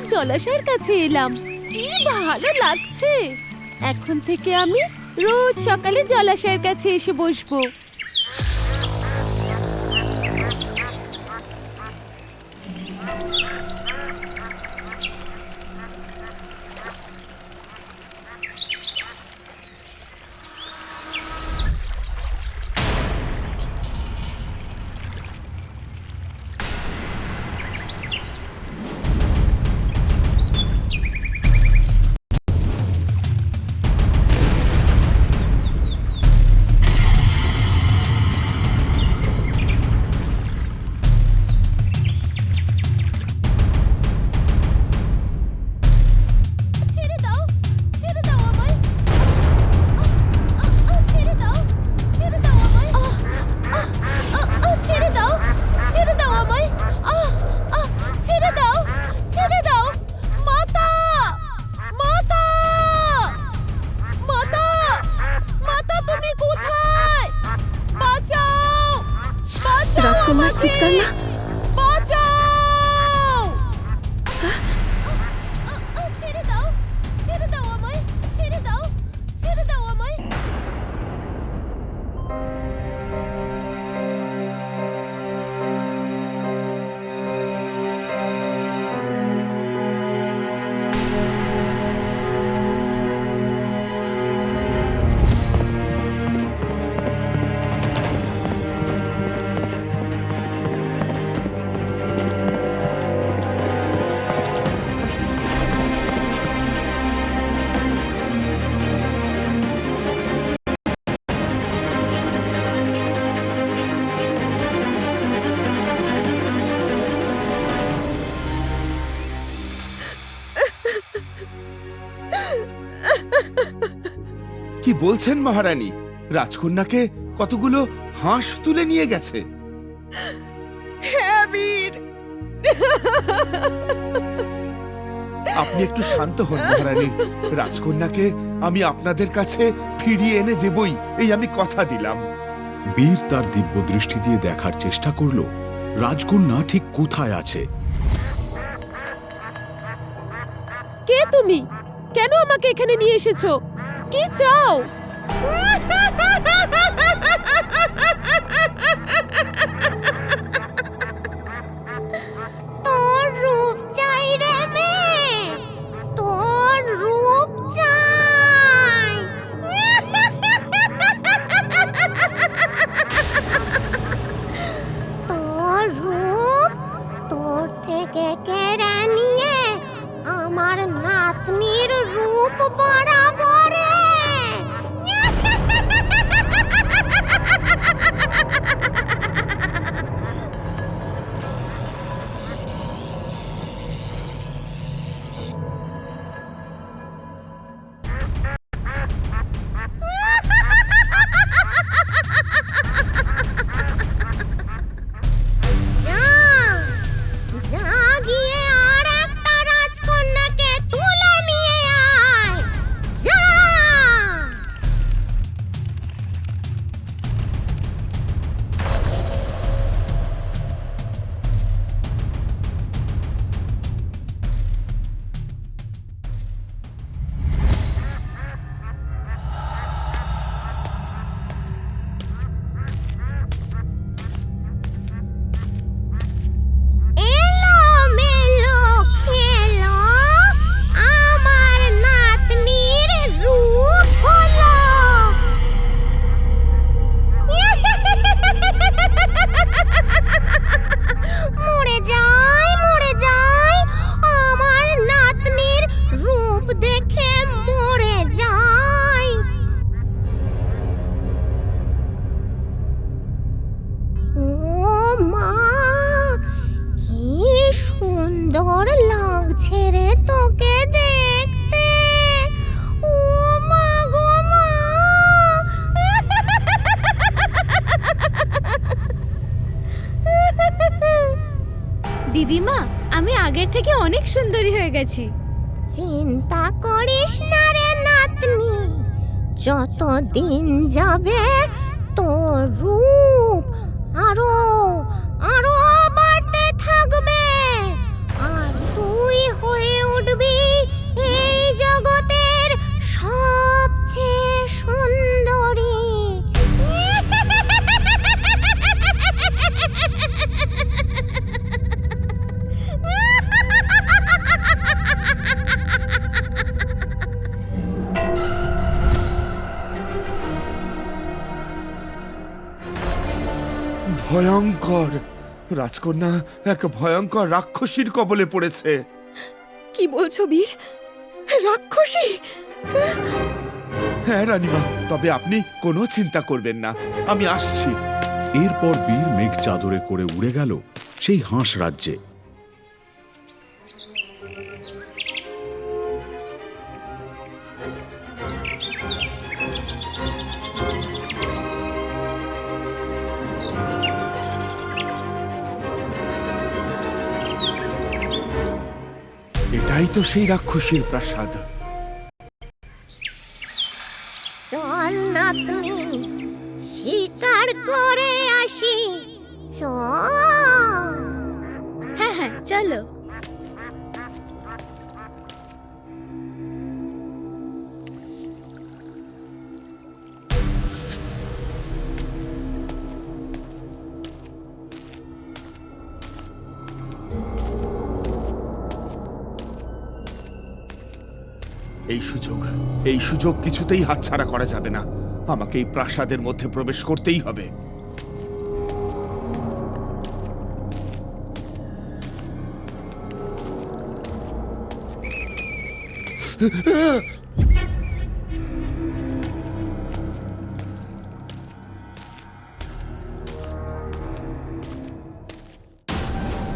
পর জলাশয়ের কাছে এলাম। কি ভালো লাগছে। এখন থেকে আমি রোজ সকালে জলাশয়ের কাছে এসে বসবো। রাজকুমার আমাকে! কি বলছেন মহারানী? রাজকন্যাকে কতগুলো হাঁস তুলে নিয়ে গেছে। হ্যাঁ বীর আপনি একটু শান্ত হন মহারানী। রাজকন্যাকে আমি আপনাদের কাছে ফিরিয়ে এনে দেবই এই আমি কথা দিলাম। বীর তার দিব্য দৃষ্টি দিয়ে দেখার চেষ্টা করল রাজকন্যা ঠিক কোথায় আছে? কে তুমি? কেন আমাকে এখানে নিয়ে এসেছ? কি চাও? গেছি চিন্তা করিস না রে নাতনি যত দিন যাবে তোর রূপ আরও ভয়ঙ্কর। রাজকন্যা এক ভয়ঙ্কর রাক্ষসীর কবলে পড়েছে। কি বলছো বীর? রাক্ষসী? হ্যাঁ রানীমা তবে আপনি কোনো চিন্তা করবেন না। আমি আসছি। এরপর বীর মেঘ চাদরে করে উড়ে গেল সেই হাঁস রাজ্যে। এটাই তো সেই রাক্ষসীর প্রাসাদ। এই সুযোগ এই সুযোগ কিছুতেই হাতছাড়া করা যাবে না। আমাকে এই প্রাসাদের মধ্যে প্রবেশ করতেই হবে।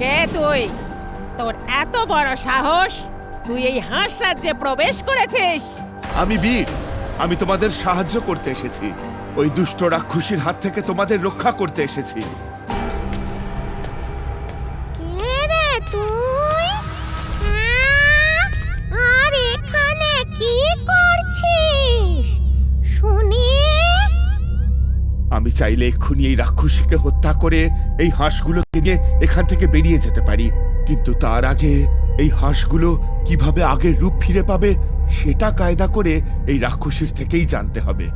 কে তুই? তোর এত বড় সাহস? তুই এই হাঁস রাজ্যে প্রবেশ করেছিস। আমি বীর। আমি তোমাদের সাহায্য করতে এসেছি। ওই দুষ্ট রাক্ষসীর হাত থেকে তোমাদের রক্ষা করতে এসেছি। কে রে তুই? আর এখানে কি করছিস? শুনি। আমি চাইলে এক্ষুনি এই রাক্ষসীকে হত্যা করে এই হাঁসগুলোকে নিয়ে এখান থেকে বেরিয়ে যেতে পারি। কিন্তু তার আগে এই হাঁসগুলো কীভাবে আগের রূপ ফিরে পাবে, সেটা কায়দা করে এই রাক্ষসীর থেকেই জানতে হবে।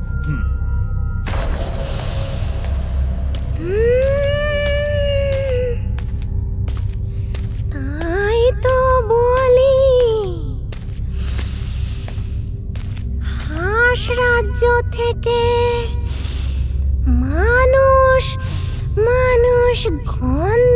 রাজ্য থেকে মানুষ মানুষ গন্ধ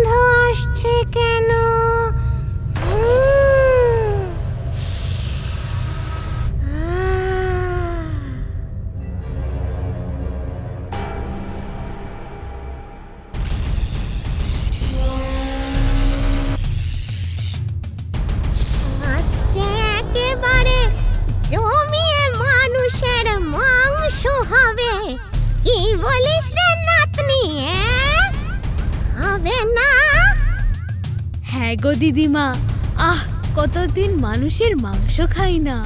হ্যাঁ গো দিদিমা। আহ কতদিন মানুষের মাংস খাই না।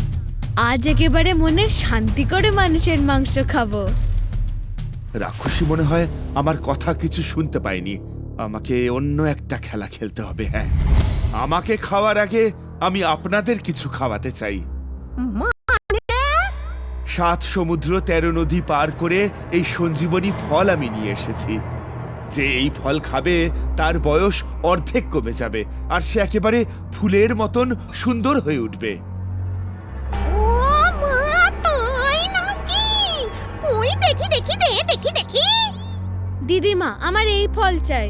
আজ একেবারে মনের শান্তি করে মানুষের মাংস খাব। রাক্ষসী মনে হয় আমার কথা কিছু শুনতে পায়নি। আমাকে অন্য একটা খেলা খেলতে হবে হ্যাঁ। আমাকে খাওয়ার আগে আমি আপনাদের কিছু খাওয়াতে চাই। সাত সমুদ্র তেরো নদী পার করে এই সঞ্জীবনী ফল আমি নিয়ে এসেছি। যে এই ফল খাবে তার বয়স অর্ধেক কমে যাবে আর সে একেবারে ফুলের মতন সুন্দর হয়ে উঠবে। ও মা তাই নাকি? কই দেখি দেখি দে দেখি দেখি। দিদিমা আমার এই ফল চাই।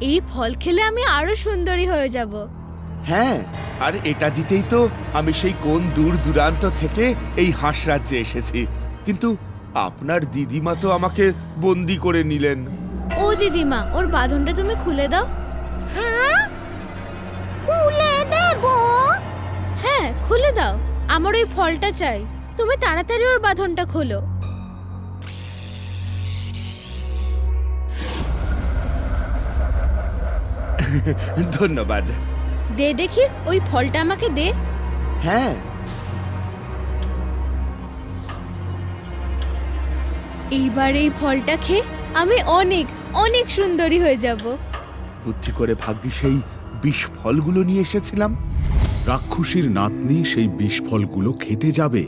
এই ফল খেলে আমি আরও সুন্দরী হয়ে যাব। হ্যাঁ আর এটা দিতেই তো আমি সেই কোন দূর দূরান্ত থেকে এই হাঁস রাজ্যে এসেছি। কিন্তু আপনার দিদিমা তো আমাকে বন্দি করে নিলেন। ও দিদিমা ওর বাঁধনটা তুমি খুলে দাও। হ্যাঁ? খুলে দেব? হ্যাঁ খুলে দাও। আমার ওই ফলটা চাই। তুমি তাড়াতাড়ি ওর বাঁধনটা খোলো। ধন্যবাদ। দে দেখি ওই ফলটা আমাকে দে। হ্যাঁ। এইবার এই ফলটা খেয়ে আমি অনেক অনেক সুন্দরী হয়ে যাব। বুদ্ধি করে ভাগ্যি সেই বিষ ফলগুলো নিয়ে এসেছিলাম। রাক্ষসীর নাতনি সেই বিষফলগুলো খেতে যাবে।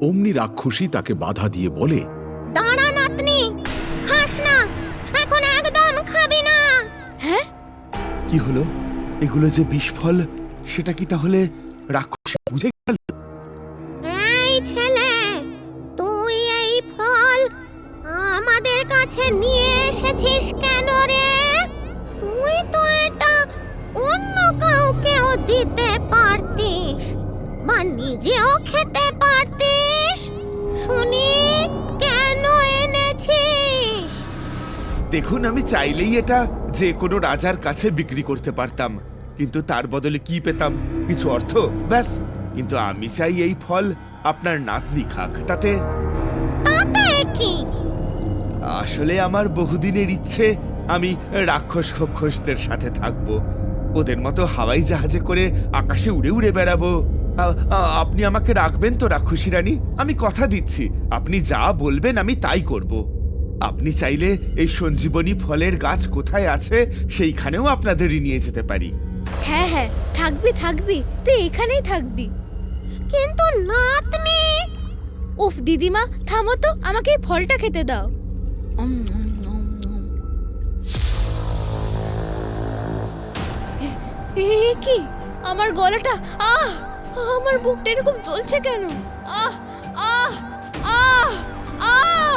অমনি রাক্ষসী তাকে বাধা দিয়ে বলে দাঁড়া নাতনি খাস না এখন একদম খাবি না। হ্যাঁ? কি হলো? এগুলো যে বিষ ফল সেটা কি তাহলে রাক্ষসী করছিস কেন রে? তুই তো এটা অন্য কাউকেও দিতে পারতিস বা নিজেও খেতে পারতিস। শুনি কেন এনেছিস? দেখুন আমি চাইলেই এটা যে কোনো রাজার কাছে বিক্রি করতে পারতাম কিন্তু তার বদলে কি পেতাম? কিছু অর্থ? ব্যাস কিন্তু আমি চাই এই ফল আপনার নাতনি খাক তাতে তাতে কি? আসলে আমার বহুদিনের ইচ্ছে, আমি রাক্ষস খক্ষসদের সাথে থাকব। ওদের মতো হাওয়াই জাহাজে করে আকাশে উড়ে উড়ে বেড়াবো। আপনি আমাকে রাখবেন তো, রাক্ষসী রানী? আমি কথা দিচ্ছি। আপনি যা বলবেন আমি তাই করব। আপনি চাইলে এই সঞ্জীবনী ফলের গাছ কোথায় আছে সেইখানেও আপনাদেরই নিয়ে যেতে পারি। হ্যাঁ হ্যাঁ থাকবি থাকবি, তুই এখানেই থাকবি। কিন্তু নাতনি! উফ, দিদিমা, থামো তো, আমাকে এই ফলটা খেতে দাও। এ- কি? আমার গলাটা আহ! আমার বুকটা এরকম চলছে কেন? আহ আহ আহ আহ!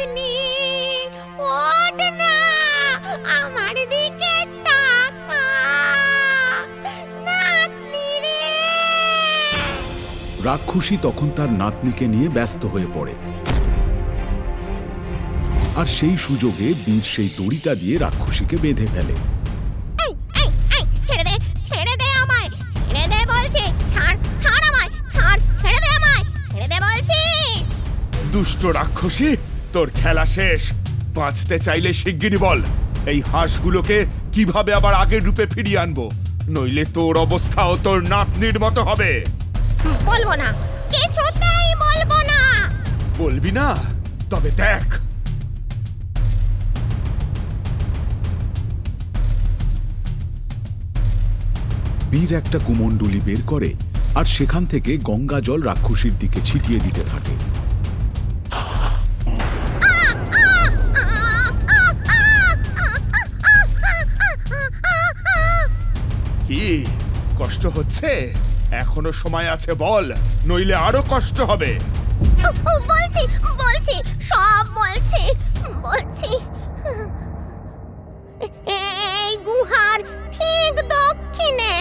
নাতনি ওঠ না আমার দিকে তাকা। নাতনি রে। রাক্ষসী তখন তার নাতনিকে নিয়ে ব্যস্ত হয়ে পড়ে। আর সেই সুযোগে বীর সেই দড়িটা দিয়ে রাক্ষসীকে বেঁধে ফেলে। এই এই এই ছেড়ে দে ছেড়ে দে আমায় ছেড়ে দে বলছি ছাড় ছাড় আমায় ছাড় ছেড়ে দে আমায় ছেড়ে দে বলছি। দুষ্ট রাক্ষসী তোর খেলা শেষ। বাঁচতে চাইলে শিগগিরই বল। এই হাঁসগুলোকে কীভাবে আবার আগের রূপে ফিরিয়ে আনব? নইলে তোর অবস্থাও তোর নাতনির মতো হবে। বলব না। কিছুতেই বলব না। বলবি না? তবে দেখ। বীর একটা কুমণ্ডুলি বের করে আর সেখান থেকে গঙ্গা জল রাক্ষসীর দিকে ছিটিয়ে দিতে থাকে। কি? কষ্ট হচ্ছে? এখনও সময় আছে, বল। নইলে আরও কষ্ট হবে। বলছি বলছি, সব বলছি বলছি। এই গুহার ঠিক দক্ষিণে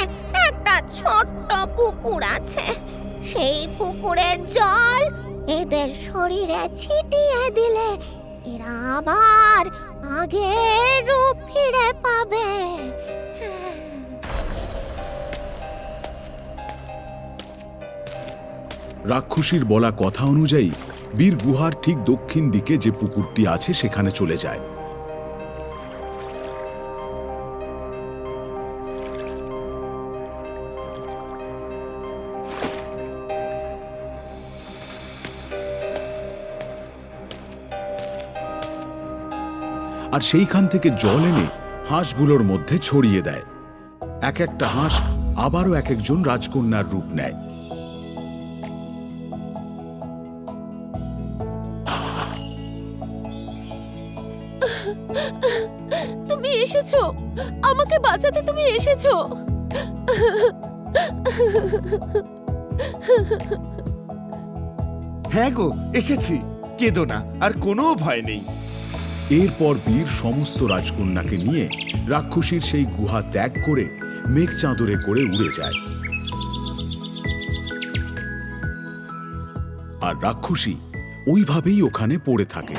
একটা ছোট্ট পুকুর আছে। সেই পুকুরের জল এদের শরীরে ছিটিয়ে দিলে এরা আবার আগের রূপ ফিরে পাবে। রাক্ষসীর বলা কথা অনুযায়ী বীর গুহার ঠিক দক্ষিণ দিকে যে পুকুরটি আছে সেখানে চলে যায়। আর সেইখান থেকে জল এনে হাঁসগুলোর মধ্যে ছড়িয়ে দেয়। এক একটা হাঁস আবারও এক একজন রাজকন্যার রূপ নেয়। হ্যাঁ গো, এসেছি। কেঁদো না, আর কোনো ভয় নেই। এরপর বীর সমস্ত রাজকন্যাকে নিয়ে রাক্ষসীর সেই গুহা ত্যাগ করে মেঘ চাদরে করে উড়ে যায়। আর রাক্ষসী ওইভাবেই ওখানে পড়ে থাকে।